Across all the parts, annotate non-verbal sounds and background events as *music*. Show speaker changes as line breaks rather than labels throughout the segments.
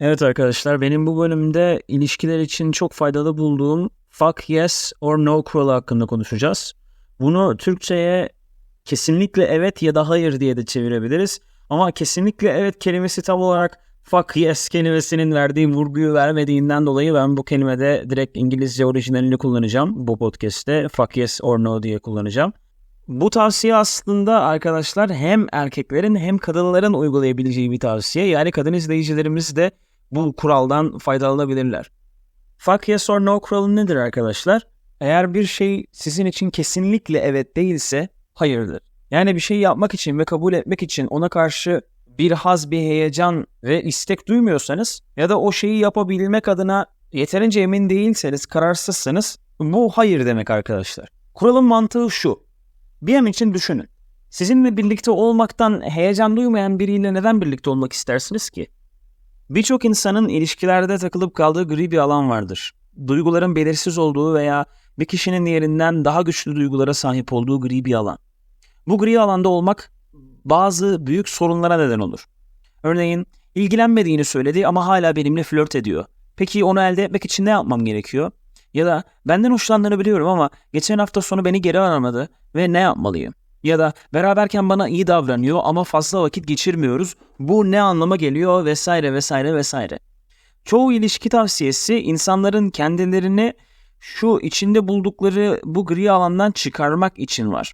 Evet arkadaşlar benim bu bölümde ilişkiler için çok faydalı bulduğum fuck yes or no kuralı hakkında konuşacağız. Bunu Türkçe'ye kesinlikle evet ya da hayır diye de çevirebiliriz. Ama kesinlikle evet kelimesi tam olarak fuck yes kelimesinin verdiği vurguyu vermediğinden dolayı ben bu kelimede direkt İngilizce orijinalini kullanacağım bu podcast'te. Fuck yes or no diye kullanacağım. Bu tavsiye aslında arkadaşlar hem erkeklerin hem kadınların uygulayabileceği bir tavsiye. Yani kadın izleyicilerimiz de bu kuraldan faydalanabilirler. Fuck yes or no kuralı nedir arkadaşlar? Eğer bir şey sizin için kesinlikle evet değilse hayırdır. Yani bir şey yapmak için ve kabul etmek için ona karşı bir haz, bir heyecan ve istek duymuyorsanız ya da o şeyi yapabilmek adına yeterince emin değilseniz, kararsızsanız bu hayır demek arkadaşlar. Kuralın mantığı şu. Bir an için düşünün. Sizinle birlikte olmaktan heyecan duymayan biriyle neden birlikte olmak istersiniz ki? Birçok insanın ilişkilerde takılıp kaldığı gri bir alan vardır. Duyguların belirsiz olduğu veya bir kişinin yerinden daha güçlü duygulara sahip olduğu gri bir alan. Bu gri alanda olmak bazı büyük sorunlara neden olur. Örneğin ilgilenmediğini söyledi ama hala benimle flört ediyor. Peki onu elde etmek için ne yapmam gerekiyor? Ya da benden hoşlandığını biliyorum ama geçen hafta sonu beni geri aramadı ve ne yapmalıyım? Ya da beraberken bana iyi davranıyor ama fazla vakit geçirmiyoruz. Bu ne anlama geliyor vesaire vesaire vesaire. Çoğu ilişki tavsiyesi insanların kendilerini şu içinde buldukları bu gri alandan çıkarmak için var.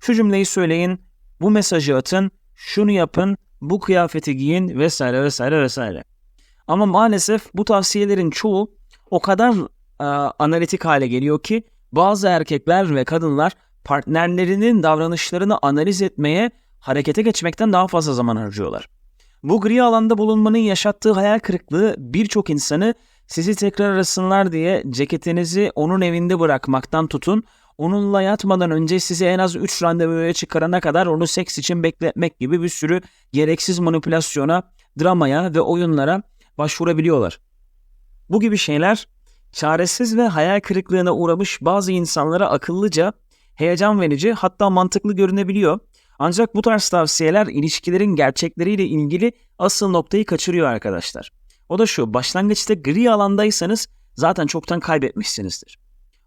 Şu cümleyi söyleyin, bu mesajı atın, şunu yapın, bu kıyafeti giyin vesaire vesaire vesaire. Ama maalesef bu tavsiyelerin çoğu o kadar e, analitik hale geliyor ki bazı erkekler ve kadınlar partnerlerinin davranışlarını analiz etmeye, harekete geçmekten daha fazla zaman harcıyorlar. Bu gri alanda bulunmanın yaşattığı hayal kırıklığı birçok insanı sizi tekrar arasınlar diye ceketinizi onun evinde bırakmaktan tutun, onunla yatmadan önce sizi en az 3 randevuya çıkarana kadar onu seks için bekletmek gibi bir sürü gereksiz manipülasyona, dramaya ve oyunlara başvurabiliyorlar. Bu gibi şeyler çaresiz ve hayal kırıklığına uğramış bazı insanlara akıllıca, heyecan verici hatta mantıklı görünebiliyor. Ancak bu tarz tavsiyeler ilişkilerin gerçekleriyle ilgili asıl noktayı kaçırıyor arkadaşlar. O da şu, başlangıçta gri alandaysanız zaten çoktan kaybetmişsinizdir.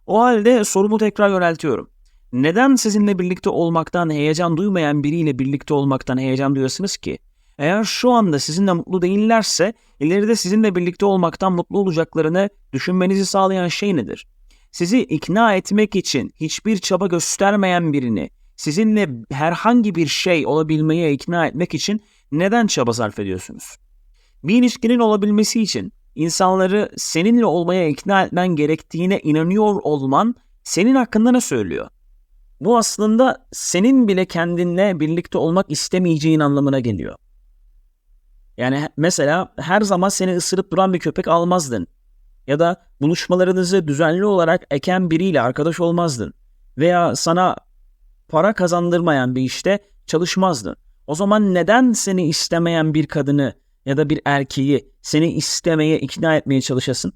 O halde sorumu tekrar yöneltiyorum. Neden sizinle birlikte olmaktan heyecan duymayan biriyle birlikte olmaktan heyecan duyuyorsunuz ki? Eğer şu anda sizinle mutlu değillerse ileride sizinle birlikte olmaktan mutlu olacaklarını düşünmenizi sağlayan şey nedir? Sizi ikna etmek için hiçbir çaba göstermeyen birini sizinle herhangi bir şey olabilmeye ikna etmek için neden çaba sarf ediyorsunuz? Bir ilişkinin olabilmesi için insanları seninle olmaya ikna etmen gerektiğine inanıyor olman senin hakkında ne söylüyor? Bu aslında senin bile kendinle birlikte olmak istemeyeceğin anlamına geliyor. Yani mesela her zaman seni ısırıp duran bir köpek almazdın. Ya da buluşmalarınızı düzenli olarak eken biriyle arkadaş olmazdın. Veya sana para kazandırmayan bir işte çalışmazdın. O zaman neden seni istemeyen bir kadını ya da bir erkeği seni istemeye, ikna etmeye çalışasın?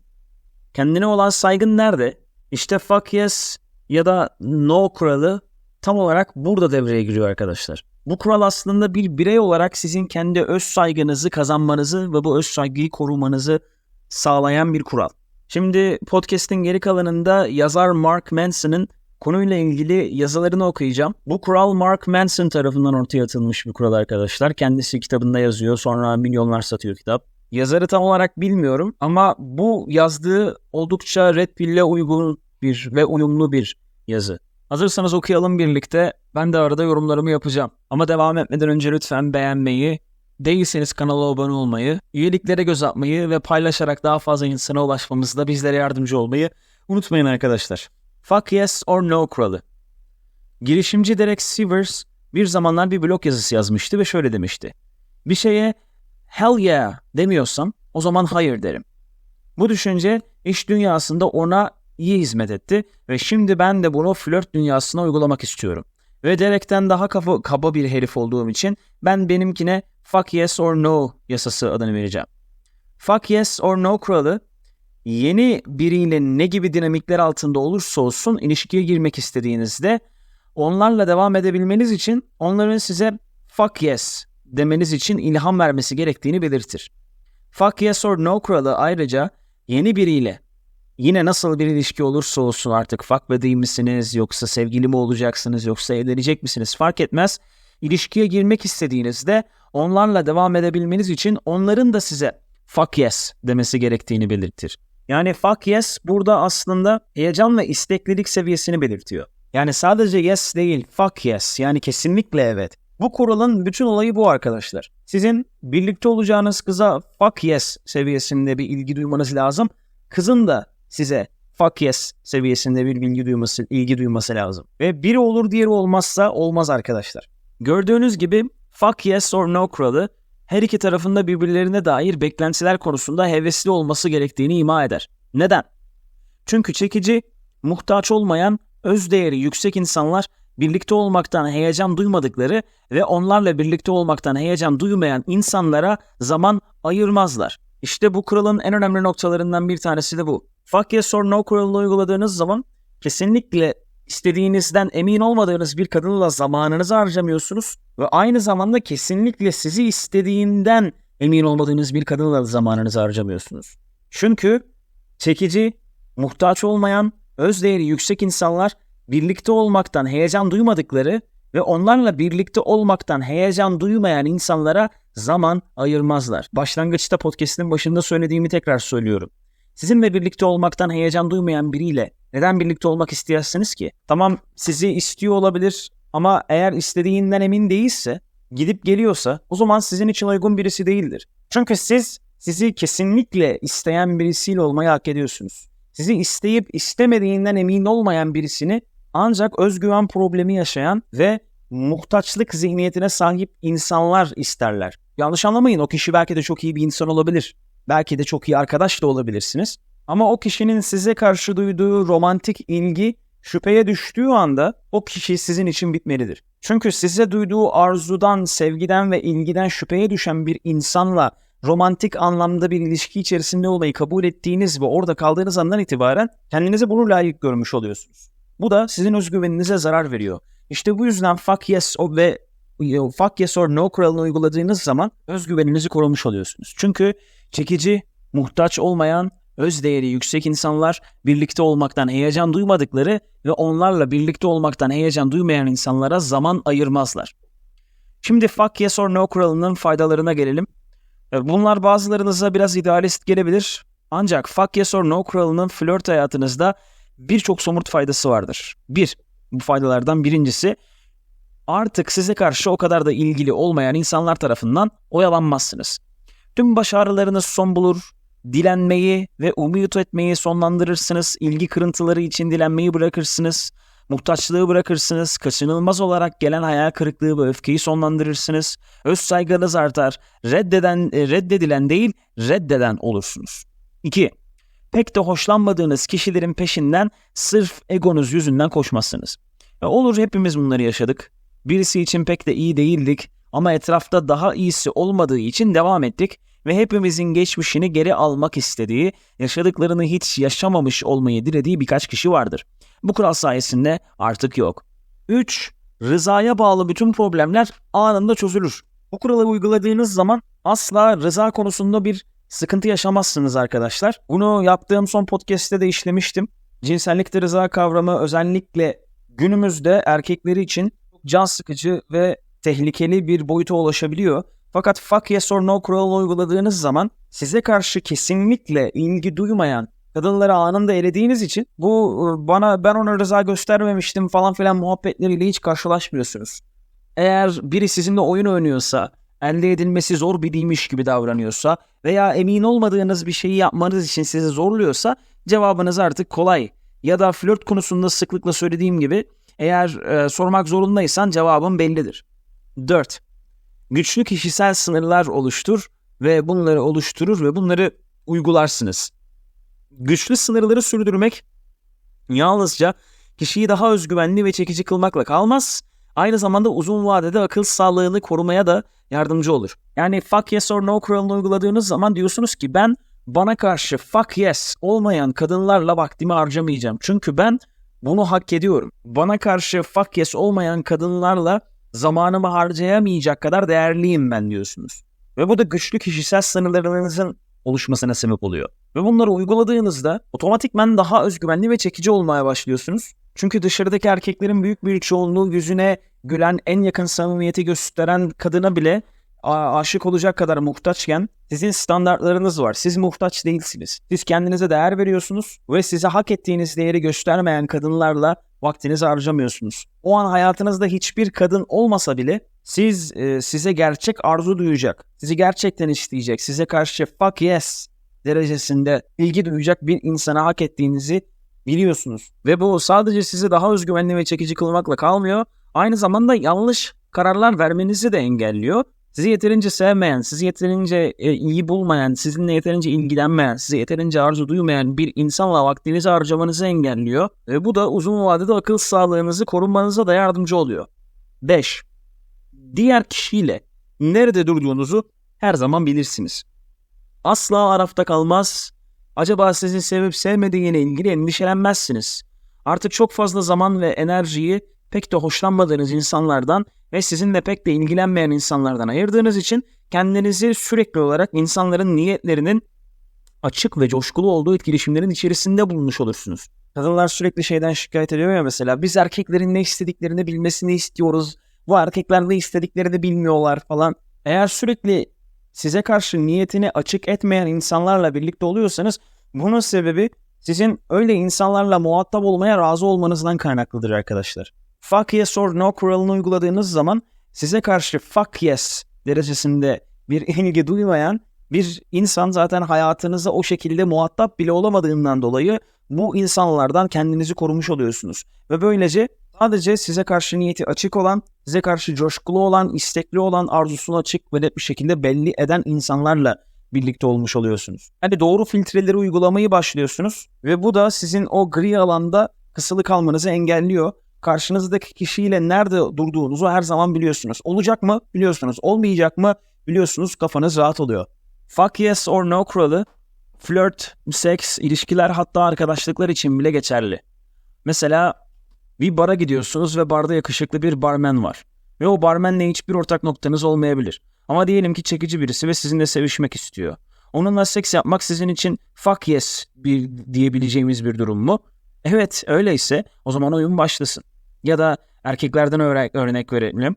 Kendine olan saygın nerede? İşte fuck yes ya da no kuralı tam olarak burada devreye giriyor arkadaşlar. Bu kural aslında bir birey olarak sizin kendi öz saygınızı kazanmanızı ve bu öz saygıyı korumanızı sağlayan bir kural. Şimdi podcast'in geri kalanında yazar Mark Manson'ın konuyla ilgili yazılarını okuyacağım. Bu kural Mark Manson tarafından ortaya atılmış bir kural arkadaşlar. Kendisi kitabında yazıyor sonra milyonlar satıyor kitap. Yazarı tam olarak bilmiyorum ama bu yazdığı oldukça Red Pill'e uygun bir ve uyumlu bir yazı. Hazırsanız okuyalım birlikte. Ben de arada yorumlarımı yapacağım. Ama devam etmeden önce lütfen beğenmeyi, değilseniz kanala abone olmayı, üyeliklere göz atmayı ve paylaşarak daha fazla insana ulaşmamızda bizlere yardımcı olmayı unutmayın arkadaşlar. Fuck yes or no kuralı. Girişimci Derek Sivers bir zamanlar bir blog yazısı yazmıştı ve şöyle demişti. Bir şeye hell yeah demiyorsam o zaman hayır derim. Bu düşünce iş dünyasında ona iyi hizmet etti ve şimdi ben de bunu flört dünyasına uygulamak istiyorum. Ve Derek'ten daha kafa, kaba bir herif olduğum için ben benimkine fuck yes or no yasası adını vereceğim. Fuck yes or no kuralı yeni biriyle ne gibi dinamikler altında olursa olsun ilişkiye girmek istediğinizde onlarla devam edebilmeniz için onların size fuck yes demeniz için ilham vermesi gerektiğini belirtir. Fuck yes or no kuralı ayrıca yeni biriyle yine nasıl bir ilişki olursa olsun artık fuck buddy misiniz yoksa sevgili mi olacaksınız yoksa evlenecek misiniz fark etmez. İlişkiye girmek istediğinizde onlarla devam edebilmeniz için onların da size fuck yes demesi gerektiğini belirtir. Yani fuck yes burada aslında heyecan ve isteklilik seviyesini belirtiyor. Yani sadece yes değil fuck yes yani kesinlikle evet. Bu kuralın bütün olayı bu arkadaşlar. Sizin birlikte olacağınız kıza fuck yes seviyesinde bir ilgi duymanız lazım. Kızın da size fuck yes seviyesinde bir bilgi duyması, ilgi duyması lazım. Ve biri olur diğeri olmazsa olmaz arkadaşlar. Gördüğünüz gibi fuck yes or no kuralı her iki tarafında birbirlerine dair beklentiler konusunda hevesli olması gerektiğini ima eder. Neden? Çünkü çekici, muhtaç olmayan, öz değeri yüksek insanlar birlikte olmaktan heyecan duymadıkları ve onlarla birlikte olmaktan heyecan duymayan insanlara zaman ayırmazlar. İşte bu kuralın en önemli noktalarından bir tanesi de bu. Fuck yes or no kuralını uyguladığınız zaman kesinlikle istediğinizden emin olmadığınız bir kadınla zamanınızı harcamıyorsunuz ve aynı zamanda kesinlikle sizi istediğinden emin olmadığınız bir kadınla zamanınızı harcamıyorsunuz. Çünkü çekici, muhtaç olmayan, öz değeri yüksek insanlar birlikte olmaktan heyecan duymadıkları ve onlarla birlikte olmaktan heyecan duymayan insanlara zaman ayırmazlar. Başlangıçta podcast'in başında söylediğimi tekrar söylüyorum. Sizinle birlikte olmaktan heyecan duymayan biriyle neden birlikte olmak isteyesiniz ki? Tamam sizi istiyor olabilir ama eğer istediğinden emin değilse, gidip geliyorsa o zaman sizin için uygun birisi değildir. Çünkü siz sizi kesinlikle isteyen birisiyle olmayı hak ediyorsunuz. Sizi isteyip istemediğinden emin olmayan birisini ancak özgüven problemi yaşayan ve muhtaçlık zihniyetine sahip insanlar isterler. Yanlış anlamayın o kişi belki de çok iyi bir insan olabilir. Belki de çok iyi arkadaş da olabilirsiniz. Ama o kişinin size karşı duyduğu romantik ilgi şüpheye düştüğü anda o kişi sizin için bitmelidir. Çünkü size duyduğu arzudan, sevgiden ve ilgiden şüpheye düşen bir insanla romantik anlamda bir ilişki içerisinde olmayı kabul ettiğiniz ve orada kaldığınız andan itibaren kendinizi bunu layık görmüş oluyorsunuz. Bu da sizin özgüveninize zarar veriyor. İşte bu yüzden fuck yes ve fuck yes or no kuralını uyguladığınız zaman özgüveninizi korumuş oluyorsunuz. Çünkü çekici, muhtaç olmayan, öz değeri yüksek insanlar birlikte olmaktan heyecan duymadıkları ve onlarla birlikte olmaktan heyecan duymayan insanlara zaman ayırmazlar. Şimdi fuck yes or no kuralının faydalarına gelelim. E, bunlar bazılarınıza biraz idealist gelebilir. Ancak fuck yes or no kuralının flört hayatınızda birçok somut faydası vardır. Bir, bu faydalardan birincisi artık size karşı o kadar da ilgili olmayan insanlar tarafından oyalanmazsınız. Tüm baş ağrılarınız son bulur, dilenmeyi ve umut etmeyi sonlandırırsınız, ilgi kırıntıları için dilenmeyi bırakırsınız, muhtaçlığı bırakırsınız, kaçınılmaz olarak gelen hayal kırıklığı ve öfkeyi sonlandırırsınız, öz saygınız artar, reddeden, e, reddedilen değil, reddeden olursunuz. 2. Pek de hoşlanmadığınız kişilerin peşinden sırf egonuz yüzünden koşmazsınız. Olur hepimiz bunları yaşadık. Birisi için pek de iyi değildik ama etrafta daha iyisi olmadığı için devam ettik ve hepimizin geçmişini geri almak istediği, yaşadıklarını hiç yaşamamış olmayı dilediği birkaç kişi vardır. Bu kural sayesinde artık yok. 3. Rızaya bağlı bütün problemler anında çözülür. Bu kuralı uyguladığınız zaman asla rıza konusunda bir sıkıntı yaşamazsınız arkadaşlar. Bunu yaptığım son podcast'te de işlemiştim. Cinsellikte rıza kavramı özellikle günümüzde erkekleri için can sıkıcı ve tehlikeli bir boyuta ulaşabiliyor. Fakat fuck yes or no kuralını uyguladığınız zaman size karşı kesinlikle ilgi duymayan kadınları anında elediğiniz için bu bana ben ona rıza göstermemiştim falan filan muhabbetleriyle hiç karşılaşmıyorsunuz. Eğer biri sizinle oyun oynuyorsa, elde edilmesi zor biriymiş gibi davranıyorsa veya emin olmadığınız bir şeyi yapmanız için sizi zorluyorsa cevabınız artık kolay. Ya da flört konusunda sıklıkla söylediğim gibi eğer e, sormak zorundaysan cevabın bellidir. 4. Güçlü kişisel sınırlar oluştur ve bunları oluşturur ve bunları uygularsınız. Güçlü sınırları sürdürmek yalnızca kişiyi daha özgüvenli ve çekici kılmakla kalmaz, aynı zamanda uzun vadede akıl sağlığını korumaya da yardımcı olur. Yani fuck yes or no kuralını uyguladığınız zaman diyorsunuz ki ben bana karşı fuck yes olmayan kadınlarla vaktimi harcamayacağım. Çünkü ben bunu hak ediyorum. Bana karşı fuck yes olmayan kadınlarla zamanımı harcayamayacak kadar değerliyim ben diyorsunuz. Ve bu da güçlü kişisel sınırlarınızın oluşmasına sebep oluyor. Ve bunları uyguladığınızda otomatikman daha özgüvenli ve çekici olmaya başlıyorsunuz. Çünkü dışarıdaki erkeklerin büyük bir çoğunluğu yüzüne gülen, en yakın samimiyeti gösteren kadına bile aşık olacak kadar muhtaçken sizin standartlarınız var. Siz muhtaç değilsiniz. Siz kendinize değer veriyorsunuz ve size hak ettiğiniz değeri göstermeyen kadınlarla vaktinizi harcamıyorsunuz. O an hayatınızda hiçbir kadın olmasa bile siz e, size gerçek arzu duyacak, sizi gerçekten isteyecek, size karşı fuck yes derecesinde ilgi duyacak bir insana hak ettiğinizi biliyorsunuz. Ve bu sadece sizi daha özgüvenli ve çekici kılmakla kalmıyor. Aynı zamanda yanlış kararlar vermenizi de engelliyor. Sizi yeterince sevmeyen, sizi yeterince e, iyi bulmayan, sizinle yeterince ilgilenmeyen, size yeterince arzu duymayan bir insanla vaktinizi harcamanızı engelliyor. Ve bu da uzun vadede akıl sağlığınızı korunmanıza da yardımcı oluyor. 5. Diğer kişiyle nerede durduğunuzu her zaman bilirsiniz. Asla arafta kalmaz, acaba sizi sevip sevmediğine ilgili endişelenmezsiniz. Artık çok fazla zaman ve enerjiyi pek de hoşlanmadığınız insanlardan ve sizinle pek de ilgilenmeyen insanlardan ayırdığınız için kendinizi sürekli olarak insanların niyetlerinin açık ve coşkulu olduğu etkileşimlerin içerisinde bulunmuş olursunuz. Kadınlar sürekli şeyden şikayet ediyor ya mesela biz erkeklerin ne istediklerini bilmesini istiyoruz. Bu erkekler ne istediklerini bilmiyorlar falan. Eğer sürekli size karşı niyetini açık etmeyen insanlarla birlikte oluyorsanız bunun sebebi sizin öyle insanlarla muhatap olmaya razı olmanızdan kaynaklıdır arkadaşlar fuck yes or no kuralını uyguladığınız zaman size karşı fuck yes derecesinde bir *laughs* ilgi duymayan bir insan zaten hayatınıza o şekilde muhatap bile olamadığından dolayı bu insanlardan kendinizi korumuş oluyorsunuz. Ve böylece sadece size karşı niyeti açık olan, size karşı coşkulu olan, istekli olan, arzusunu açık ve net bir şekilde belli eden insanlarla birlikte olmuş oluyorsunuz. Hani doğru filtreleri uygulamayı başlıyorsunuz ve bu da sizin o gri alanda kısılı kalmanızı engelliyor karşınızdaki kişiyle nerede durduğunuzu her zaman biliyorsunuz. Olacak mı? Biliyorsunuz. Olmayacak mı? Biliyorsunuz kafanız rahat oluyor. Fuck yes or no kuralı flört, seks, ilişkiler hatta arkadaşlıklar için bile geçerli. Mesela bir bara gidiyorsunuz ve barda yakışıklı bir barmen var. Ve o barmenle hiçbir ortak noktanız olmayabilir. Ama diyelim ki çekici birisi ve sizinle sevişmek istiyor. Onunla seks yapmak sizin için fuck yes bir diyebileceğimiz bir durum mu? Evet öyleyse o zaman oyun başlasın. Ya da erkeklerden örnek, verelim.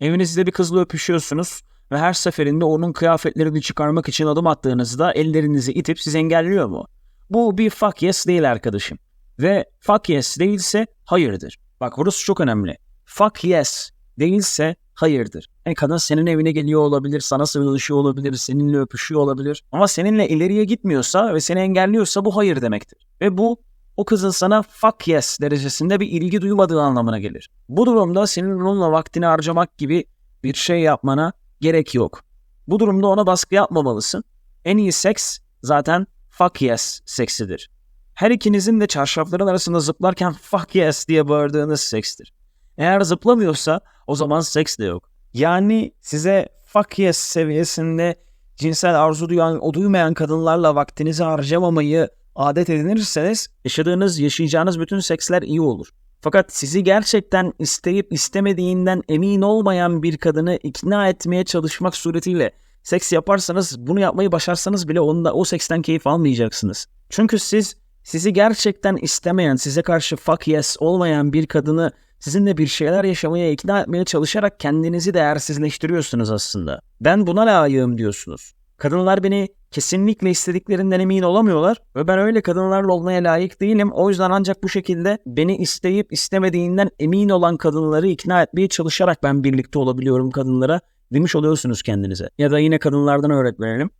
Evinizde bir kızla öpüşüyorsunuz ve her seferinde onun kıyafetlerini çıkarmak için adım attığınızda ellerinizi itip sizi engelliyor mu? Bu bir fuck yes değil arkadaşım. Ve fuck yes değilse hayırdır. Bak burası çok önemli. Fuck yes değilse hayırdır. Yani kadın senin evine geliyor olabilir, sana sarılışıyor olabilir, seninle öpüşüyor olabilir. Ama seninle ileriye gitmiyorsa ve seni engelliyorsa bu hayır demektir. Ve bu o kızın sana fuck yes derecesinde bir ilgi duymadığı anlamına gelir. Bu durumda senin onunla vaktini harcamak gibi bir şey yapmana gerek yok. Bu durumda ona baskı yapmamalısın. En iyi seks zaten fuck yes seksidir. Her ikinizin de çarşafların arasında zıplarken fuck yes diye bağırdığınız sekstir. Eğer zıplamıyorsa o zaman seks de yok. Yani size fuck yes seviyesinde cinsel arzu duyan, o duymayan kadınlarla vaktinizi harcamamayı adet edinirseniz yaşadığınız, yaşayacağınız bütün seksler iyi olur. Fakat sizi gerçekten isteyip istemediğinden emin olmayan bir kadını ikna etmeye çalışmak suretiyle seks yaparsanız bunu yapmayı başarsanız bile onda o seksten keyif almayacaksınız. Çünkü siz sizi gerçekten istemeyen, size karşı fuck yes olmayan bir kadını sizinle bir şeyler yaşamaya ikna etmeye çalışarak kendinizi değersizleştiriyorsunuz aslında. Ben buna layığım diyorsunuz. Kadınlar beni kesinlikle istediklerinden emin olamıyorlar ve ben öyle kadınlarla olmaya layık değilim. O yüzden ancak bu şekilde beni isteyip istemediğinden emin olan kadınları ikna etmeye çalışarak ben birlikte olabiliyorum kadınlara demiş oluyorsunuz kendinize. Ya da yine kadınlardan örnek.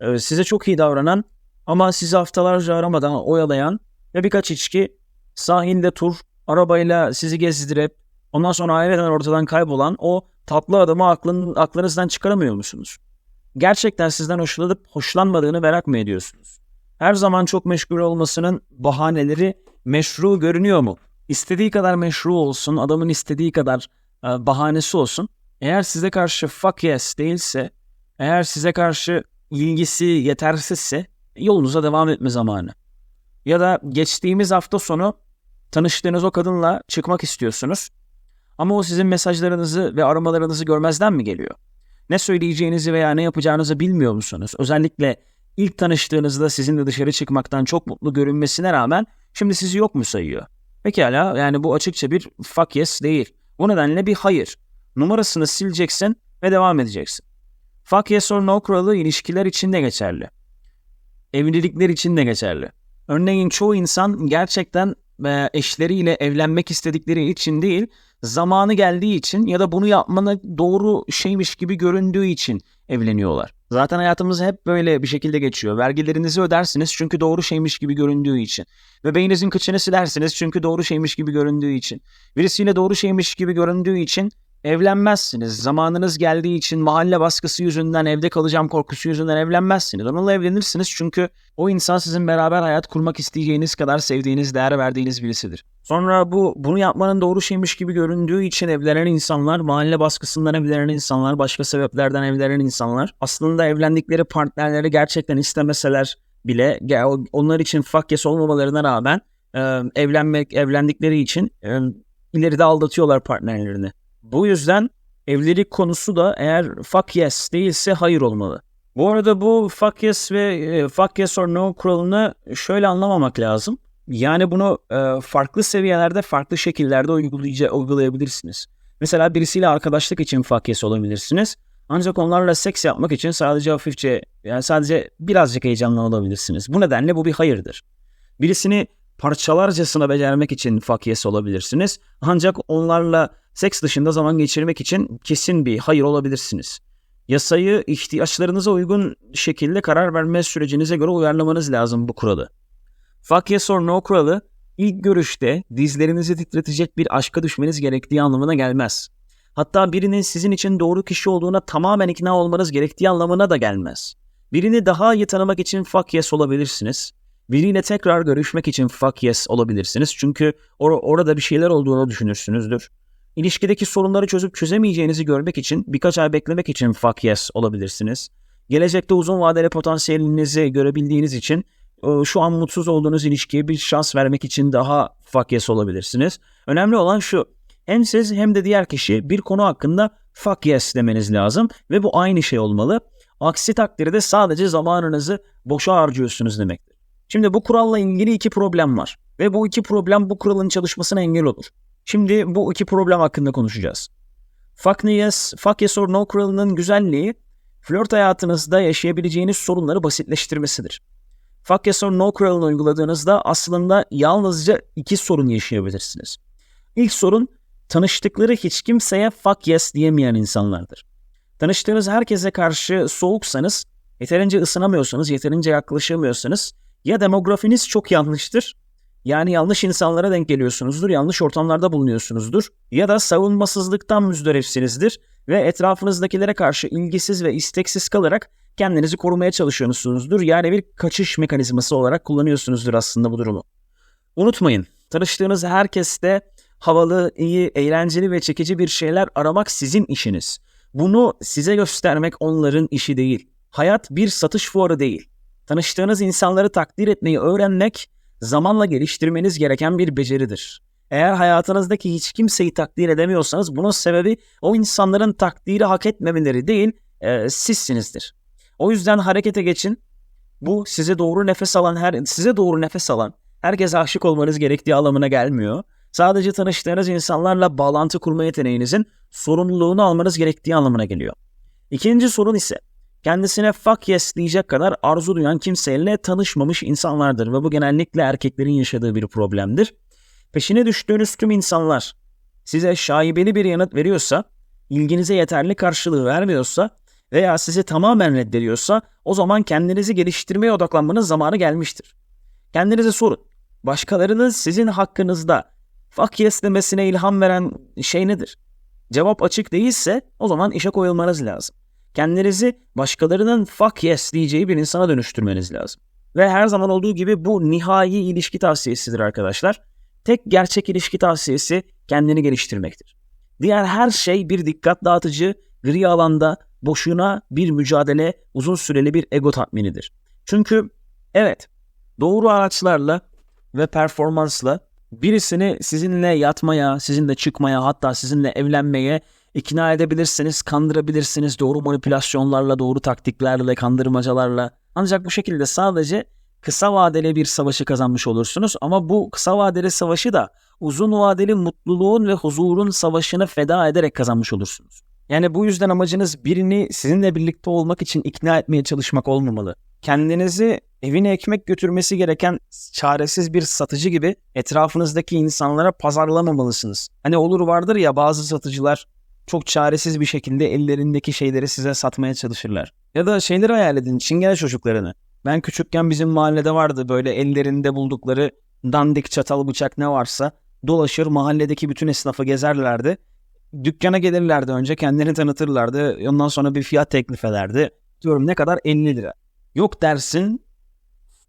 Ee, size çok iyi davranan ama sizi haftalarca aramadan oyalayan ve birkaç içki, sahilde tur, arabayla sizi gezdirip ondan sonra aileden ortadan kaybolan o tatlı adamı aklın, aklınızdan çıkaramıyor musunuz? Gerçekten sizden hoşlanıp hoşlanmadığını merak mı ediyorsunuz? Her zaman çok meşgul olmasının bahaneleri meşru görünüyor mu? İstediği kadar meşru olsun, adamın istediği kadar e, bahanesi olsun. Eğer size karşı fuck yes değilse, eğer size karşı ilgisi yetersizse yolunuza devam etme zamanı. Ya da geçtiğimiz hafta sonu tanıştığınız o kadınla çıkmak istiyorsunuz. Ama o sizin mesajlarınızı ve aramalarınızı görmezden mi geliyor? Ne söyleyeceğinizi veya ne yapacağınızı bilmiyor musunuz? Özellikle ilk tanıştığınızda sizinle dışarı çıkmaktan çok mutlu görünmesine rağmen şimdi sizi yok mu sayıyor? Pekala yani bu açıkça bir fuck yes değil. Bu nedenle bir hayır. Numarasını sileceksin ve devam edeceksin. Fuck yes or no kuralı ilişkiler için de geçerli. Evlilikler için de geçerli. Örneğin çoğu insan gerçekten eşleriyle evlenmek istedikleri için değil, zamanı geldiği için ya da bunu yapmanı doğru şeymiş gibi göründüğü için evleniyorlar. Zaten hayatımız hep böyle bir şekilde geçiyor. Vergilerinizi ödersiniz çünkü doğru şeymiş gibi göründüğü için. Bebeğinizin kıçını silersiniz çünkü doğru şeymiş gibi göründüğü için. Birisiyle doğru şeymiş gibi göründüğü için evlenmezsiniz. Zamanınız geldiği için mahalle baskısı yüzünden, evde kalacağım korkusu yüzünden evlenmezsiniz. Onunla evlenirsiniz çünkü o insan sizin beraber hayat kurmak isteyeceğiniz kadar sevdiğiniz, değer verdiğiniz birisidir. Sonra bu bunu yapmanın doğru şeymiş gibi göründüğü için evlenen insanlar, mahalle baskısından evlenen insanlar, başka sebeplerden evlenen insanlar aslında evlendikleri partnerleri gerçekten istemeseler bile onlar için fuck yes olmamalarına rağmen evlenmek evlendikleri için ileride aldatıyorlar partnerlerini. Bu yüzden evlilik konusu da eğer fuck yes değilse hayır olmalı. Bu arada bu fuck yes ve e, fuck yes or no kuralını şöyle anlamamak lazım. Yani bunu e, farklı seviyelerde, farklı şekillerde uygulayabilirsiniz. Mesela birisiyle arkadaşlık için fuck yes olabilirsiniz. Ancak onlarla seks yapmak için sadece hafifçe, yani sadece birazcık heyecanlı olabilirsiniz. Bu nedenle bu bir hayırdır. Birisini parçalarcasına becermek için fuck yes olabilirsiniz. Ancak onlarla seks dışında zaman geçirmek için kesin bir hayır olabilirsiniz. Yasayı ihtiyaçlarınıza uygun şekilde karar verme sürecinize göre uyarlamanız lazım bu kuralı. Fuck yes or no kuralı ilk görüşte dizlerinizi titretecek bir aşka düşmeniz gerektiği anlamına gelmez. Hatta birinin sizin için doğru kişi olduğuna tamamen ikna olmanız gerektiği anlamına da gelmez. Birini daha iyi tanımak için fuck olabilirsiniz. Biriyle tekrar görüşmek için fuck yes olabilirsiniz. Çünkü or- orada bir şeyler olduğunu düşünürsünüzdür. İlişkideki sorunları çözüp çözemeyeceğinizi görmek için birkaç ay beklemek için fuck yes olabilirsiniz. Gelecekte uzun vadeli potansiyelinizi görebildiğiniz için e, şu an mutsuz olduğunuz ilişkiye bir şans vermek için daha fuck yes olabilirsiniz. Önemli olan şu. Hem siz hem de diğer kişi bir konu hakkında fuck yes demeniz lazım ve bu aynı şey olmalı. Aksi takdirde sadece zamanınızı boşa harcıyorsunuz demektir. Şimdi bu kuralla ilgili iki problem var ve bu iki problem bu kuralın çalışmasına engel olur. Şimdi bu iki problem hakkında konuşacağız. Fuck yes, fuck yes or no kuralının güzelliği flört hayatınızda yaşayabileceğiniz sorunları basitleştirmesidir. Fuck yes or no kuralını uyguladığınızda aslında yalnızca iki sorun yaşayabilirsiniz. İlk sorun tanıştıkları hiç kimseye fuck yes diyemeyen insanlardır. Tanıştığınız herkese karşı soğuksanız, yeterince ısınamıyorsanız, yeterince yaklaşamıyorsanız ya demografiniz çok yanlıştır yani yanlış insanlara denk geliyorsunuzdur, yanlış ortamlarda bulunuyorsunuzdur ya da savunmasızlıktan müzdaripsinizdir ve etrafınızdakilere karşı ilgisiz ve isteksiz kalarak kendinizi korumaya çalışıyorsunuzdur. Yani bir kaçış mekanizması olarak kullanıyorsunuzdur aslında bu durumu. Unutmayın, tanıştığınız herkeste havalı, iyi, eğlenceli ve çekici bir şeyler aramak sizin işiniz. Bunu size göstermek onların işi değil. Hayat bir satış fuarı değil. Tanıştığınız insanları takdir etmeyi öğrenmek zamanla geliştirmeniz gereken bir beceridir. Eğer hayatınızdaki hiç kimseyi takdir edemiyorsanız bunun sebebi o insanların takdiri hak etmemeleri değil, e, sizsinizdir. O yüzden harekete geçin. Bu size doğru nefes alan her size doğru nefes alan herkese aşık olmanız gerektiği anlamına gelmiyor. Sadece tanıştığınız insanlarla bağlantı kurma yeteneğinizin sorumluluğunu almanız gerektiği anlamına geliyor. İkinci sorun ise kendisine fuck yes diyecek kadar arzu duyan kimseyle tanışmamış insanlardır ve bu genellikle erkeklerin yaşadığı bir problemdir. Peşine düştüğünüz tüm insanlar size şaibeli bir yanıt veriyorsa, ilginize yeterli karşılığı vermiyorsa veya sizi tamamen reddediyorsa o zaman kendinizi geliştirmeye odaklanmanın zamanı gelmiştir. Kendinize sorun. Başkalarının sizin hakkınızda fuck yes demesine ilham veren şey nedir? Cevap açık değilse o zaman işe koyulmanız lazım. Kendinizi başkalarının fuck yes diyeceği bir insana dönüştürmeniz lazım. Ve her zaman olduğu gibi bu nihai ilişki tavsiyesidir arkadaşlar. Tek gerçek ilişki tavsiyesi kendini geliştirmektir. Diğer her şey bir dikkat dağıtıcı, gri alanda boşuna bir mücadele, uzun süreli bir ego tatminidir. Çünkü evet, doğru araçlarla ve performansla birisini sizinle yatmaya, sizinle çıkmaya, hatta sizinle evlenmeye ikna edebilirsiniz, kandırabilirsiniz doğru manipülasyonlarla, doğru taktiklerle, kandırmacalarla. Ancak bu şekilde sadece kısa vadeli bir savaşı kazanmış olursunuz ama bu kısa vadeli savaşı da uzun vadeli mutluluğun ve huzurun savaşını feda ederek kazanmış olursunuz. Yani bu yüzden amacınız birini sizinle birlikte olmak için ikna etmeye çalışmak olmamalı. Kendinizi evine ekmek götürmesi gereken çaresiz bir satıcı gibi etrafınızdaki insanlara pazarlamamalısınız. Hani olur vardır ya bazı satıcılar çok çaresiz bir şekilde ellerindeki şeyleri size satmaya çalışırlar. Ya da şeyleri hayal edin çingene çocuklarını. Ben küçükken bizim mahallede vardı böyle ellerinde buldukları dandik çatal bıçak ne varsa dolaşır mahalledeki bütün esnafı gezerlerdi. Dükkana gelirlerdi önce kendini tanıtırlardı. Ondan sonra bir fiyat teklif ederdi. Diyorum ne kadar 50 lira. Yok dersin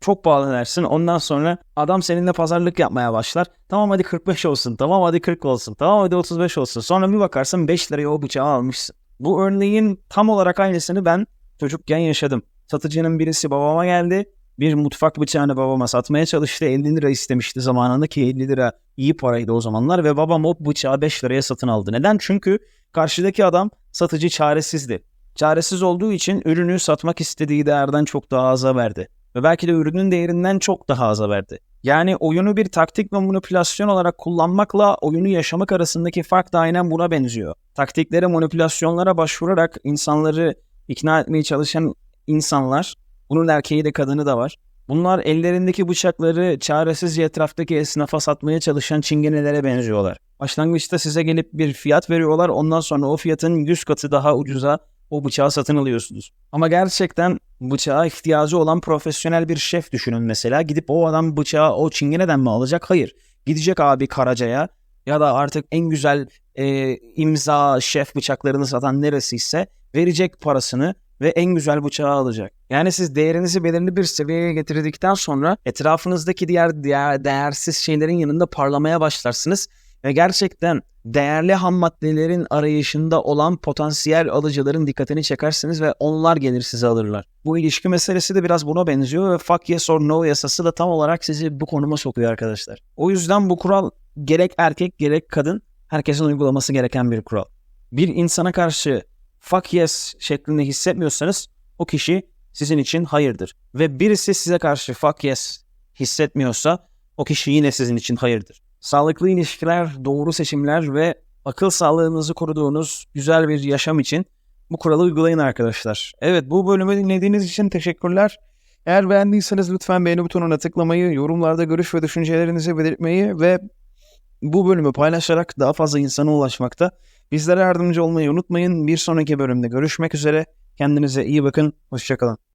çok pahalı dersin. Ondan sonra adam seninle pazarlık yapmaya başlar. Tamam hadi 45 olsun. Tamam hadi 40 olsun. Tamam hadi 35 olsun. Sonra bir bakarsın 5 liraya o bıçağı almışsın. Bu örneğin tam olarak aynısını ben çocukken yaşadım. Satıcının birisi babama geldi. Bir mutfak bıçağını babama satmaya çalıştı. 50 lira istemişti zamanında ki 50 lira iyi paraydı o zamanlar ve babam o bıçağı 5 liraya satın aldı. Neden? Çünkü karşıdaki adam satıcı çaresizdi. Çaresiz olduğu için ürünü satmak istediği değerden çok daha aza verdi. Ve belki de ürünün değerinden çok daha aza verdi. Yani oyunu bir taktik ve manipülasyon olarak kullanmakla oyunu yaşamak arasındaki fark da aynen buna benziyor. Taktiklere, manipülasyonlara başvurarak insanları ikna etmeye çalışan insanlar, bunun erkeği de kadını da var. Bunlar ellerindeki bıçakları çaresizce etraftaki esnafa satmaya çalışan çingenelere benziyorlar. Başlangıçta size gelip bir fiyat veriyorlar. Ondan sonra o fiyatın 100 katı daha ucuza o bıçağı satın alıyorsunuz. Ama gerçekten bıçağa ihtiyacı olan profesyonel bir şef düşünün mesela. Gidip o adam bıçağı o çingeneden mi alacak? Hayır. Gidecek abi Karaca'ya ya da artık en güzel e, imza şef bıçaklarını satan neresiyse verecek parasını ve en güzel bıçağı alacak. Yani siz değerinizi belirli bir seviyeye getirdikten sonra etrafınızdaki diğer, diğer değersiz şeylerin yanında parlamaya başlarsınız ve gerçekten değerli ham maddelerin arayışında olan potansiyel alıcıların dikkatini çekersiniz ve onlar gelir size alırlar. Bu ilişki meselesi de biraz buna benziyor ve fuck yes or no yasası da tam olarak sizi bu konuma sokuyor arkadaşlar. O yüzden bu kural gerek erkek gerek kadın herkesin uygulaması gereken bir kural. Bir insana karşı fuck yes şeklinde hissetmiyorsanız o kişi sizin için hayırdır. Ve birisi size karşı fuck yes hissetmiyorsa o kişi yine sizin için hayırdır. Sağlıklı ilişkiler, doğru seçimler ve akıl sağlığınızı koruduğunuz güzel bir yaşam için bu kuralı uygulayın arkadaşlar. Evet bu bölümü dinlediğiniz için teşekkürler. Eğer beğendiyseniz lütfen beğeni butonuna tıklamayı, yorumlarda görüş ve düşüncelerinizi belirtmeyi ve bu bölümü paylaşarak daha fazla insana ulaşmakta bizlere yardımcı olmayı unutmayın. Bir sonraki bölümde görüşmek üzere. Kendinize iyi bakın. Hoşçakalın.